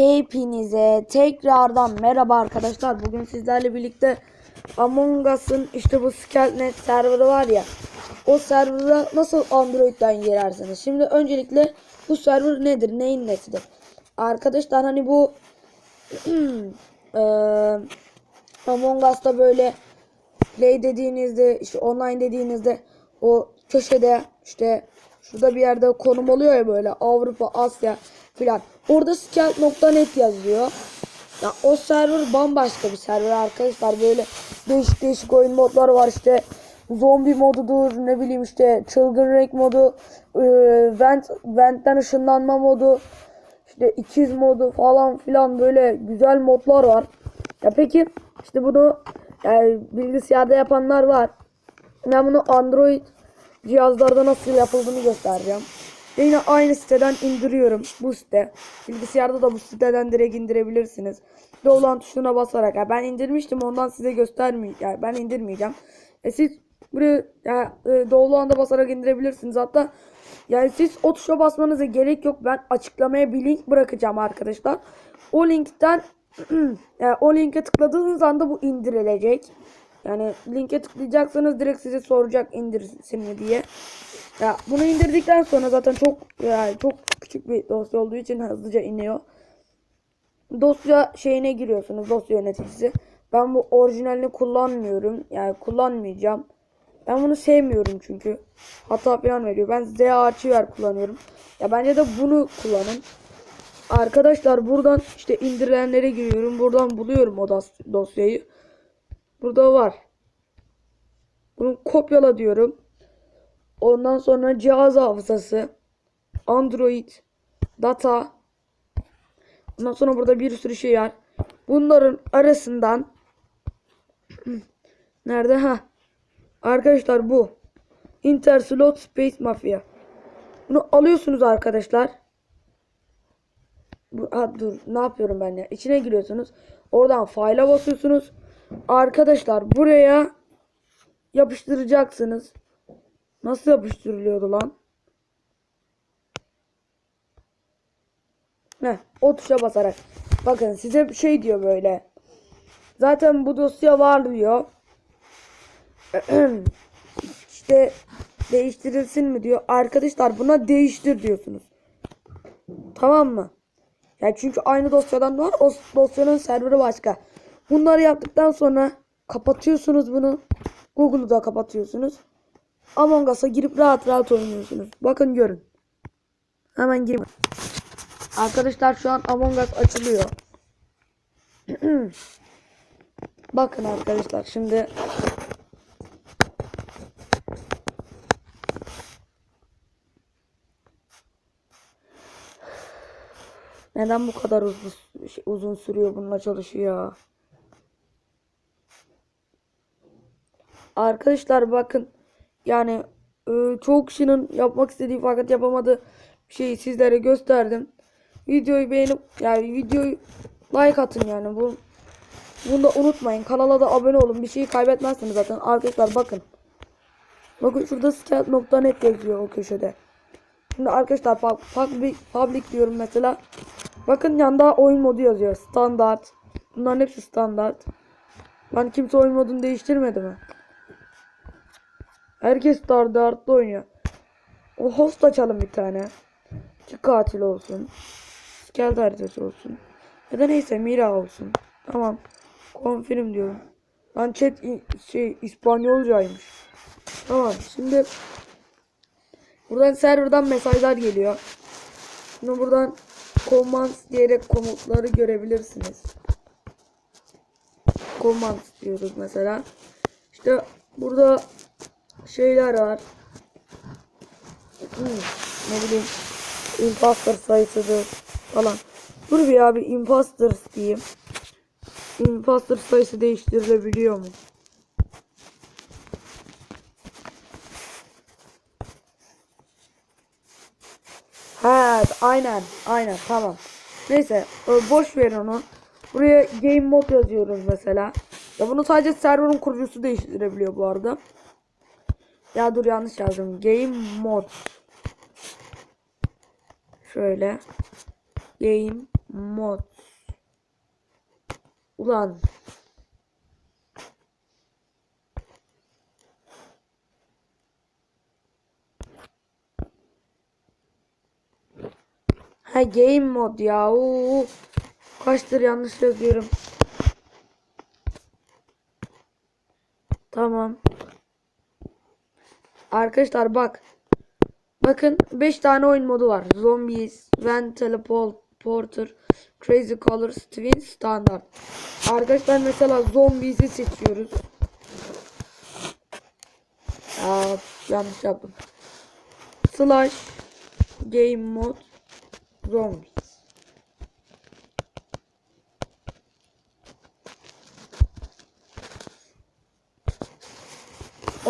Hepinize tekrardan merhaba arkadaşlar. Bugün sizlerle birlikte Among Us'ın işte bu Skelnet serverı var ya. O server'a nasıl Android'den girersiniz? Şimdi öncelikle bu server nedir? Neyin nesidir? Arkadaşlar hani bu eee Among Us'ta böyle play dediğinizde işte online dediğinizde o köşede işte şurada bir yerde konum oluyor ya böyle Avrupa, Asya filan. Orada scout.net yazıyor. Ya o server bambaşka bir server arkadaşlar. Böyle değişik değişik oyun modları var işte. Zombi modudur ne bileyim işte çılgın renk modu, e, vent, ventten ışınlanma modu, işte ikiz modu falan filan böyle güzel modlar var. Ya peki işte bunu yani bilgisayarda yapanlar var. Ben bunu Android cihazlarda nasıl yapıldığını göstereceğim. Yine aynı siteden indiriyorum. Bu site. Bilgisayarda da bu siteden direkt indirebilirsiniz. Dolan tuşuna basarak. Yani ben indirmiştim ondan size göstermeyeceğim. Yani ben indirmeyeceğim. E siz buraya yani, e, doğulu anda basarak indirebilirsiniz. Hatta yani siz o tuşa basmanıza gerek yok. Ben açıklamaya bir link bırakacağım arkadaşlar. O linkten yani o linke tıkladığınız anda bu indirilecek. Yani linke tıklayacaksınız direkt size soracak indirsin mi diye. Ya bunu indirdikten sonra zaten çok yani çok küçük bir dosya olduğu için hızlıca iniyor. Dosya şeyine giriyorsunuz dosya yöneticisi. Ben bu orijinalini kullanmıyorum. Yani kullanmayacağım. Ben bunu sevmiyorum çünkü. Hata falan veriyor. Ben ZARchiver kullanıyorum. Ya bence de bunu kullanın. Arkadaşlar buradan işte indirilenlere giriyorum. Buradan buluyorum o dos- dosyayı. Burada var. Bunu kopyala diyorum. Ondan sonra cihaz hafızası, Android, data. Ondan sonra burada bir sürü şey var. Bunların arasından nerede ha? Arkadaşlar bu. Interslot Space Mafia. Bunu alıyorsunuz arkadaşlar. Bu, ha, dur ne yapıyorum ben ya? İçine giriyorsunuz. Oradan file'a basıyorsunuz. Arkadaşlar buraya yapıştıracaksınız. Nasıl yapıştırılıyordu lan? Heh, o tuşa basarak. Bakın size bir şey diyor böyle. Zaten bu dosya var diyor. işte değiştirilsin mi diyor. Arkadaşlar buna değiştir diyorsunuz. Tamam mı? Ya çünkü aynı dosyadan var. O dosyanın serveri başka. Bunları yaptıktan sonra kapatıyorsunuz bunu. Google'u da kapatıyorsunuz. Among Us'a girip rahat rahat oynuyorsunuz. Bakın görün. Hemen gireyim. Arkadaşlar şu an Among Us açılıyor. Bakın arkadaşlar şimdi Neden bu kadar uzun, uzun sürüyor bununla çalışıyor? Arkadaşlar bakın yani e, çoğu kişinin yapmak istediği fakat yapamadığı şeyi sizlere gösterdim. Videoyu beğenip yani videoyu like atın yani bu bunu da unutmayın. Kanala da abone olun. Bir şeyi kaybetmezsiniz zaten. Arkadaşlar bakın. Bakın şurada scout.net yazıyor o köşede. Şimdi arkadaşlar public, public diyorum mesela. Bakın yanda oyun modu yazıyor. Standart. Bunların hepsi standart. Ben kimse oyun modunu değiştirmedi mi? Herkes standartlı oynuyor. O host açalım bir tane. Ki katil olsun. Skeld haritası olsun. Ya da neyse Mira olsun. Tamam. Confirm diyorum. Lan chat şey İspanyolcaymış. Tamam şimdi buradan serverdan mesajlar geliyor. Şimdi buradan command diyerek komutları görebilirsiniz. Command diyoruz mesela. İşte burada şeyler var. Hmm, ne bileyim imposter sayısıdır falan. Dur bir abi imposter diyeyim. Imposter sayısı değiştirilebiliyor mu? Ha aynen aynen tamam. Neyse e, boş verin onu. Buraya game mod yazıyoruz mesela. Ya bunu sadece serverın kurucusu değiştirebiliyor bu arada. Ya dur yanlış yazdım. Game mod. Şöyle. Game mod. Ulan. Ha game mod ya. Oo. Kaçtır yanlış yazıyorum. Tamam. Arkadaşlar bak. Bakın 5 tane oyun modu var. Zombies, Van Teleporter, Crazy Colors, Twin, Standard. Arkadaşlar mesela Zombies'i seçiyoruz. Aa, yanlış yaptım. Slash Game Mode Zombies.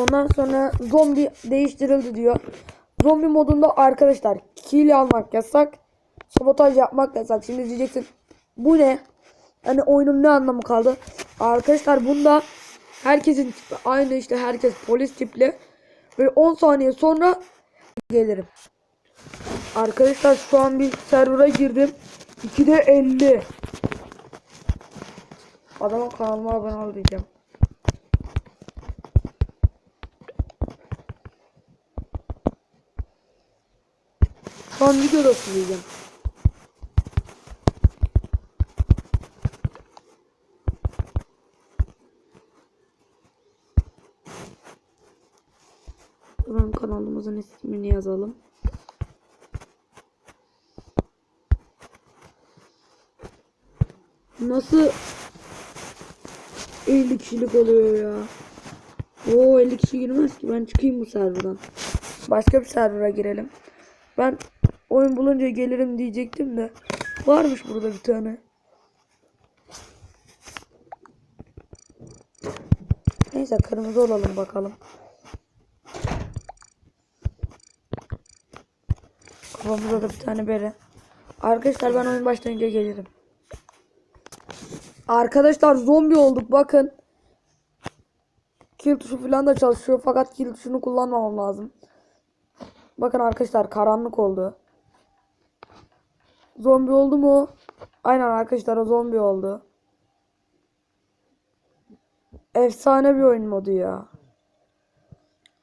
Ondan sonra zombi değiştirildi diyor. Zombi modunda arkadaşlar kill almak yasak. Sabotaj yapmak yasak. Şimdi diyeceksin bu ne? Hani oyunun ne anlamı kaldı? Arkadaşlar bunda herkesin tipi aynı işte herkes polis tipli. Böyle 10 saniye sonra gelirim. Arkadaşlar şu an bir server'a girdim. 2'de 50. Adama kanalıma abone ol diyeceğim. Şu an videoda söyleyeceğim. Hemen kanalımızın ismini yazalım. Nasıl 50 kişilik oluyor ya? Oo 50 kişi girmez ki. Ben çıkayım bu serverdan. Başka bir server'a girelim. Ben oyun bulunca gelirim diyecektim de. Varmış burada bir tane. Neyse kırmızı olalım bakalım. Kafamızda da bir tane bere. Arkadaşlar ben oyun başlayınca gelirim. Arkadaşlar zombi olduk bakın. Kill tuşu falan da çalışıyor fakat kill tuşunu kullanmamam lazım. Bakın arkadaşlar karanlık oldu. Zombi oldu mu? Aynen arkadaşlar o zombi oldu. Efsane bir oyun modu ya.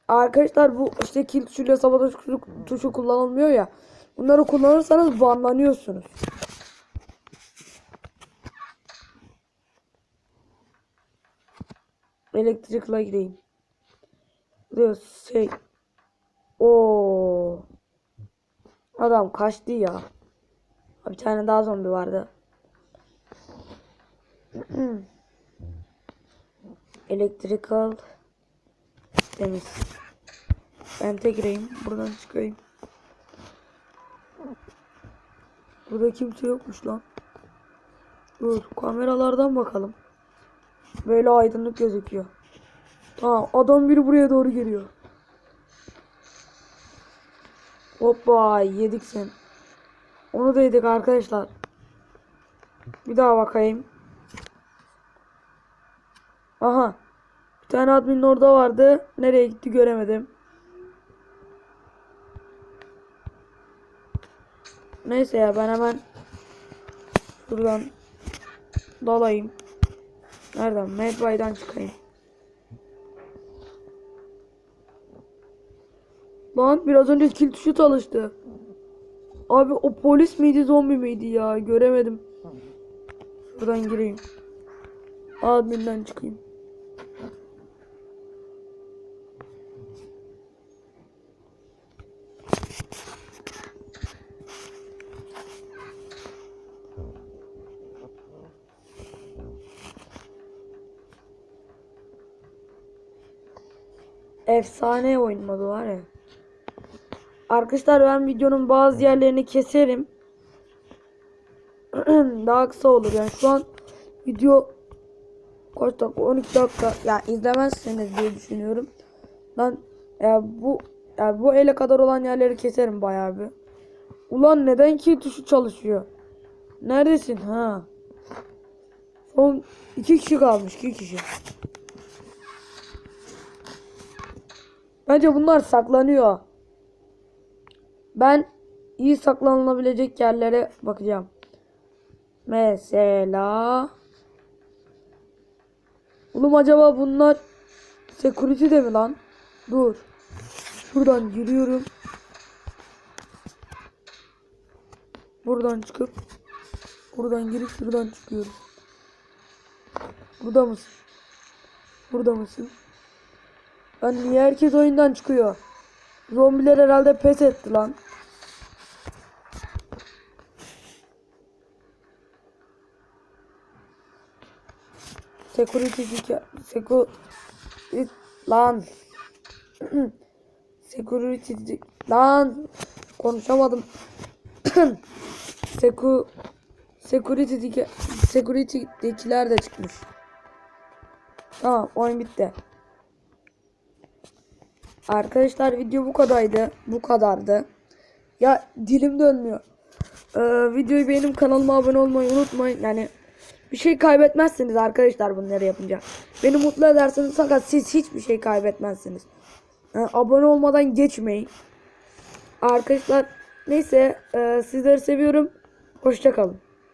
Arkadaşlar bu işte kill tuşuyla sabotaj tuşu, tuşu kullanılmıyor ya. Bunları kullanırsanız banlanıyorsunuz. Elektrikle gideyim. Diyor şey. O Adam kaçtı ya. Bir tane daha zombi vardı. Electrical temiz. Ben tek gireyim. Buradan çıkayım. Burada kimse yokmuş lan. Dur kameralardan bakalım. Böyle aydınlık gözüküyor. Tamam adam biri buraya doğru geliyor. Hoppa yedik sen. Onu da yedik arkadaşlar. Bir daha bakayım. Aha. Bir tane admin orada vardı. Nereye gitti göremedim. Neyse ya ben hemen şuradan dalayım. Nereden? Medbay'dan çıkayım. Lan biraz önce kill tuşu çalıştı. Abi o polis miydi zombi miydi ya göremedim. Şuradan gireyim. Admin'den çıkayım. Efsane oyun modu var ya. Arkadaşlar ben videonun bazı yerlerini keserim. Daha kısa olur yani şu an video kaç dakika 12 dakika yani izlemezseniz diye düşünüyorum. Lan ya bu ya bu ele kadar olan yerleri keserim bayağı bir. Ulan neden ki tuşu çalışıyor? Neredesin ha? Son iki kişi kalmış iki kişi. Bence bunlar saklanıyor. Ben iyi saklanılabilecek yerlere bakacağım. Mesela Oğlum acaba bunlar security de mi lan? Dur. Şuradan giriyorum. Buradan çıkıp buradan girip şuradan çıkıyorum. Burada mısın? Burada mısın? Lan niye herkes oyundan çıkıyor? Zombiler herhalde pes etti lan. Security dika- seku lan security lan konuşamadım. Seku security dike- security'dekiler de çıkmış. Tamam oyun bitti. Arkadaşlar video bu kadardı. Bu kadardı. Ya dilim dönmüyor. Ee, videoyu beğenip kanalıma abone olmayı unutmayın. Yani bir şey kaybetmezsiniz arkadaşlar bunları yapınca. Beni mutlu edersiniz fakat siz hiçbir şey kaybetmezsiniz. Yani abone olmadan geçmeyin. Arkadaşlar neyse e, sizleri seviyorum. Hoşçakalın.